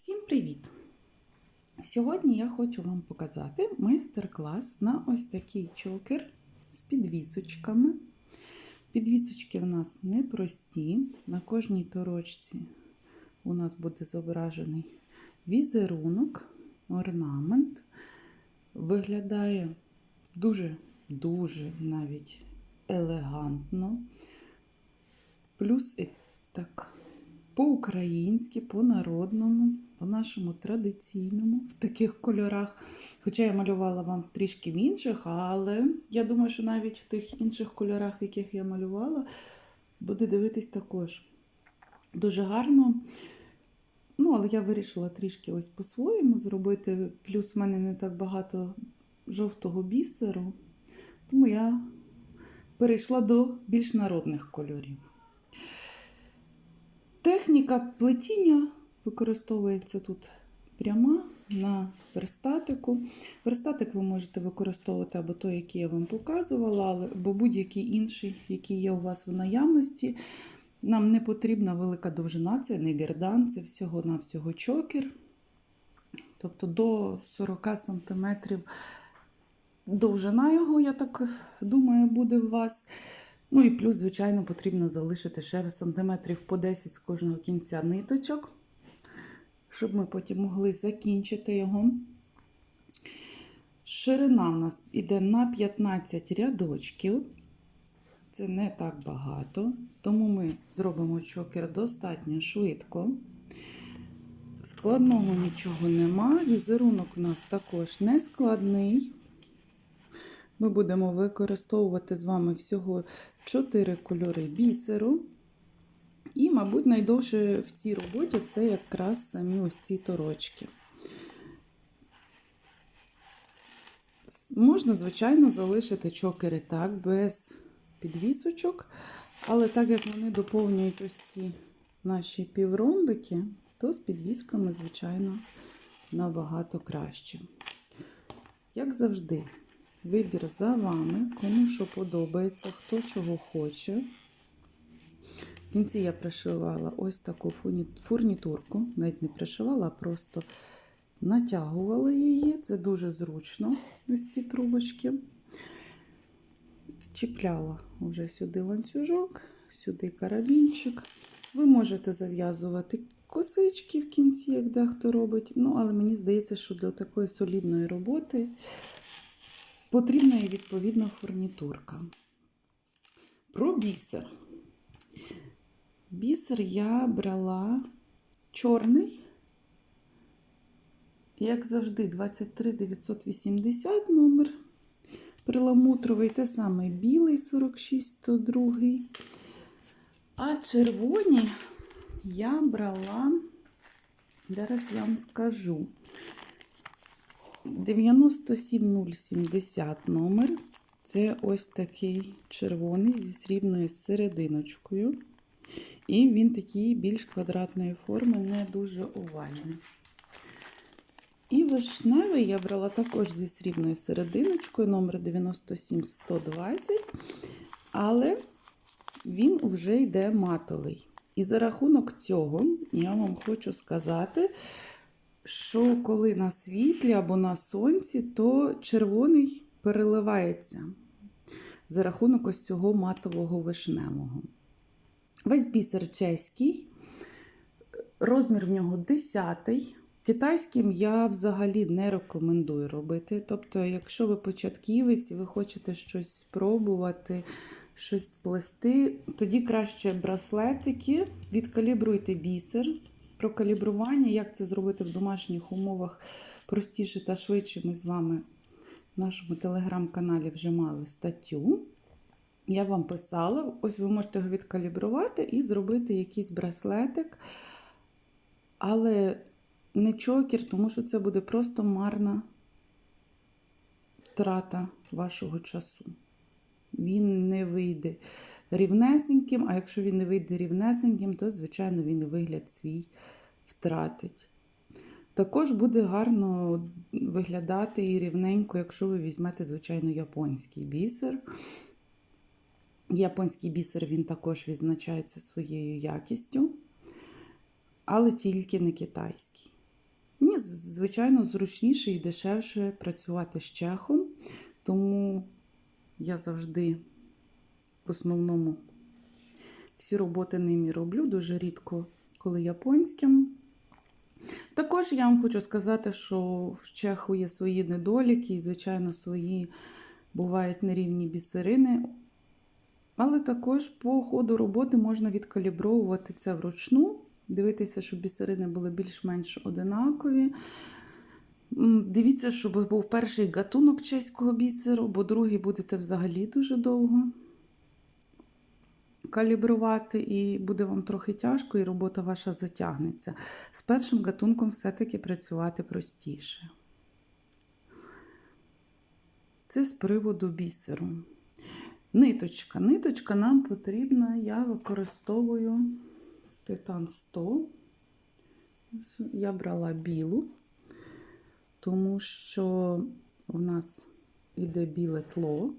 Всім привіт! Сьогодні я хочу вам показати майстер-клас на ось такий чокер з підвісочками. Підвісочки в нас непрості. На кожній торочці у нас буде зображений візерунок, орнамент. Виглядає дуже-дуже навіть елегантно. Плюс так по-українськи, по-народному, по-нашому традиційному, в таких кольорах. Хоча я малювала вам трішки в інших, але я думаю, що навіть в тих інших кольорах, в яких я малювала, буде дивитись також дуже гарно. Ну, але я вирішила трішки ось по-своєму зробити. Плюс в мене не так багато жовтого бісеру, тому я перейшла до більш народних кольорів. Техніка плетіння використовується тут пряма на верстатику. Верстатик ви можете використовувати або той, який я вам показувала, або будь-який інший, який є у вас в наявності. Нам не потрібна велика довжина, це не гердан, це всього-навсього чокер. Тобто до 40 см довжина його, я так думаю, буде у вас. Ну і плюс, звичайно, потрібно залишити ще сантиметрів по 10 з кожного кінця ниточок, щоб ми потім могли закінчити його. Ширина в нас йде на 15 рядочків. Це не так багато, тому ми зробимо чокер достатньо швидко. Складного нічого нема. Візерунок у нас також не складний. Ми будемо використовувати з вами всього 4 кольори бісеру. І, мабуть, найдовше в цій роботі це якраз самі ось ці торочки. Можна, звичайно, залишити чокери так, без підвісочок, але так як вони доповнюють ось ці наші півромбики, то з підвісками, звичайно, набагато краще. Як завжди, Вибір за вами, кому що подобається, хто чого хоче. В кінці я пришивала ось таку фурнітурку, навіть не пришивала, а просто натягувала її. Це дуже зручно, ось ці трубочки. Чіпляла вже сюди ланцюжок, сюди карабінчик. Ви можете зав'язувати косички в кінці, як дехто робить. Ну, але мені здається, що для такої солідної роботи потрібна і відповідна фурнітурка. Про бісер. Бісер я брала чорний, як завжди, 23980 номер. Перламутровий те саме білий 4602. А червоні я брала, зараз я вам скажу. 97070 номер. Це ось такий червоний зі срібною серединочкою. І він такий більш квадратної форми, не дуже овальний. І вишневий я брала також зі срібною серединочкою, номер 97120, але він вже йде матовий. І за рахунок цього я вам хочу сказати, що коли на світлі або на сонці, то червоний переливається за рахунок ось цього матового вишневого. Весь бісер чеський, розмір в нього 10 Китайським я взагалі не рекомендую робити. Тобто, якщо ви початківець і ви хочете щось спробувати, щось сплести, тоді краще браслетики, відкалібруйте бісер, про калібрування, як це зробити в домашніх умовах простіше та швидше, ми з вами в нашому телеграм-каналі вже мали статтю. Я вам писала, ось ви можете його відкалібрувати і зробити якийсь браслетик, але не чокер, тому що це буде просто марна втрата вашого часу. Він не вийде рівнесеньким, а якщо він не вийде рівнесеньким, то, звичайно, він вигляд свій втратить. Також буде гарно виглядати і рівненько, якщо ви візьмете, звичайно, японський бісер. Японський бісер він також відзначається своєю якістю, але тільки не китайський. Мені, звичайно, зручніше і дешевше працювати з чехом, тому я завжди в основному всі роботи ними роблю, дуже рідко, коли японським. Також я вам хочу сказати, що в чеху є свої недоліки, і, звичайно, свої бувають нерівні бісерини. Але також по ходу роботи можна відкалібровувати це вручну, дивитися, щоб бісерини були більш-менш одинакові. Дивіться, щоб був перший гатунок чеського бісеру, бо другий будете взагалі дуже довго калібрувати, і буде вам трохи тяжко, і робота ваша затягнеться. З першим гатунком все-таки працювати простіше. Це з приводу бісеру. Ниточка. Ниточка нам потрібна, я використовую титан 100. Я брала білу, тому що в нас йде біле тло,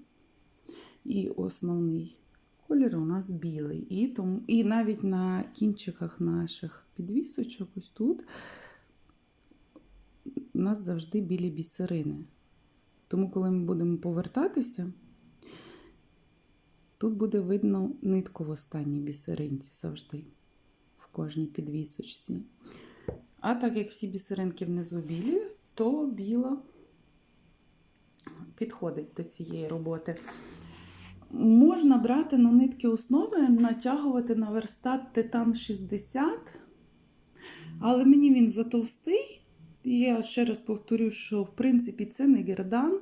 і основний колір у нас білий. І, тому, і навіть на кінчиках наших підвісочок, ось тут, у нас завжди білі бісерини. Тому, коли ми будемо повертатися, Тут буде видно нитку в останній бісеринці завжди, в кожній підвісочці. А так як всі бісеринки внизу білі, то біла підходить до цієї роботи. Можна брати на нитки основи, натягувати на верстат Титан 60, але мені він затовстий. І я ще раз повторю, що в принципі це не гердан.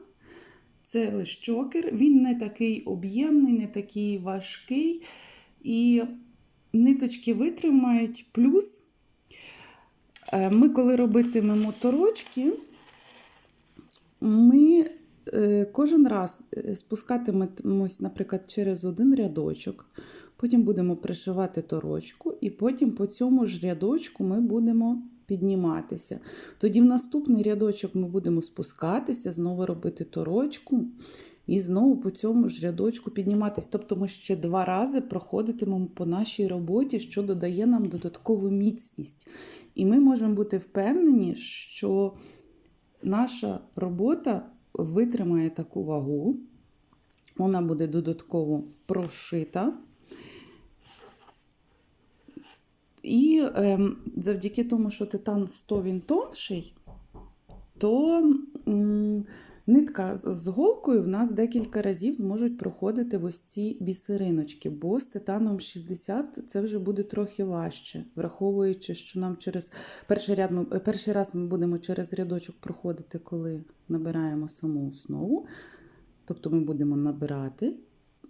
Це лише чокер, він не такий об'ємний, не такий важкий. І ниточки витримають. Плюс е, ми, коли робитимемо торочки, ми е, кожен раз е, спускатимемось, наприклад, через один рядочок. Потім будемо пришивати торочку, і потім по цьому ж рядочку ми будемо підніматися. Тоді в наступний рядочок ми будемо спускатися, знову робити торочку, і знову по цьому ж рядочку підніматися. Тобто ми ще два рази проходитимемо по нашій роботі, що додає нам додаткову міцність. І ми можемо бути впевнені, що наша робота витримає таку вагу, вона буде додатково прошита. І ем, завдяки тому, що титан 100 він тонший, то м, нитка з голкою в нас декілька разів зможуть проходити ось ці бісериночки, бо з титаном 60 це вже буде трохи важче, враховуючи, що нам через перший, ряд ми, перший раз ми будемо через рядочок проходити, коли набираємо саму основу. Тобто ми будемо набирати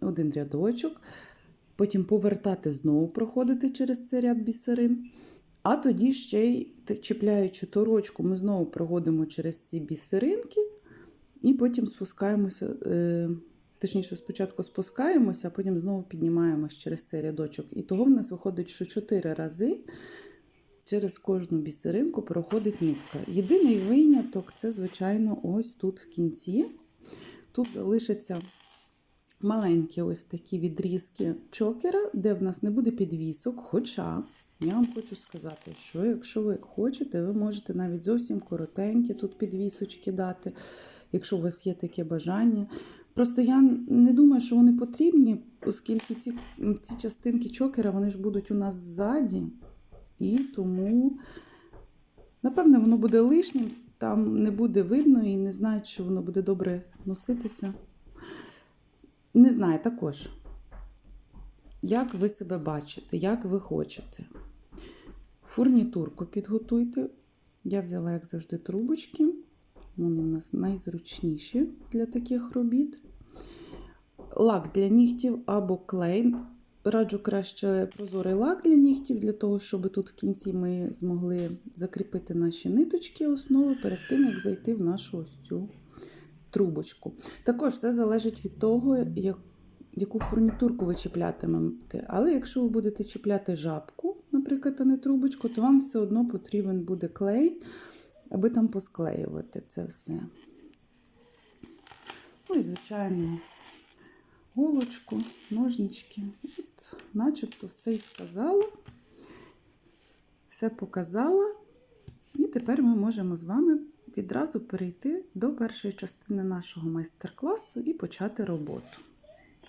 один рядочок потім повертати знову проходити через цей ряд бісерин. А тоді ще й чіпляючи торочку, ми знову проходимо через ці бісеринки, і потім спускаємося, е, точніше, спочатку спускаємося, а потім знову піднімаємось через цей рядочок. І того в нас виходить, що 4 рази через кожну бісеринку проходить нитка. Єдиний виняток це, звичайно, ось тут в кінці. Тут залишиться маленькі ось такі відрізки чокера, де в нас не буде підвісок. Хоча я вам хочу сказати, що якщо ви хочете, ви можете навіть зовсім коротенькі тут підвісочки дати, якщо у вас є таке бажання. Просто я не думаю, що вони потрібні, оскільки ці, ці частинки чокера вони ж будуть у нас ззаді. І тому, напевне, воно буде лишнім, там не буде видно і не знають, що воно буде добре носитися. Не знаю також, як ви себе бачите, як ви хочете. Фурнітурку підготуйте. Я взяла, як завжди, трубочки. Вони в нас найзручніші для таких робіт. Лак для нігтів або клей. Раджу краще прозорий лак для нігтів, для того, щоб тут в кінці ми змогли закріпити наші ниточки основи перед тим, як зайти в нашу ось цю трубочку. Також все залежить від того, як, яку фурнітурку ви чіплятимете. Але якщо ви будете чіпляти жабку, наприклад, а не трубочку, то вам все одно потрібен буде клей, аби там посклеювати це все. Ну і, звичайно, голочку, ножнички. От, начебто все і сказала, все показала. І тепер ми можемо з вами відразу перейти до першої частини нашого майстер-класу і почати роботу.